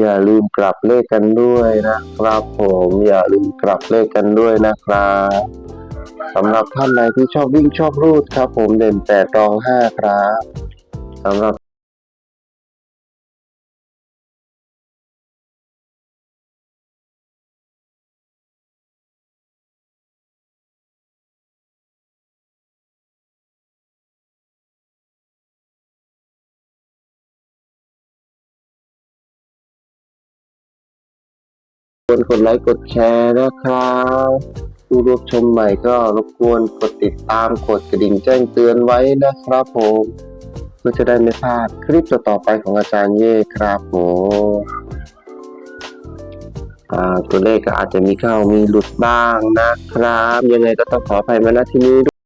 อย่าลืมกลับเลขกันด้วยนะครับผมอย่าลืมกลับเลขกันด้วยนะครับสำหรับท่านใดที่ชอบวิ่งชอบรูดครับ ผมเด่นแปดรองห้าครับสำหรับ วนกดไลค์กดแชร์นะครับผู้รับชมใหม่ก็รบกวนกดติดตามกดกระดิ่งแจ้งเตือนไว้นะครับผมเพื่อจะได้ไม่พลาดคลิปต่อๆไปของอาจารย์เย่ครับผมตัวเลขก็อาจจะมีเข้ามีหลุดบ้างนะครับ ยังไงก็ต้องขออภัยมาณที่นี้ด้วย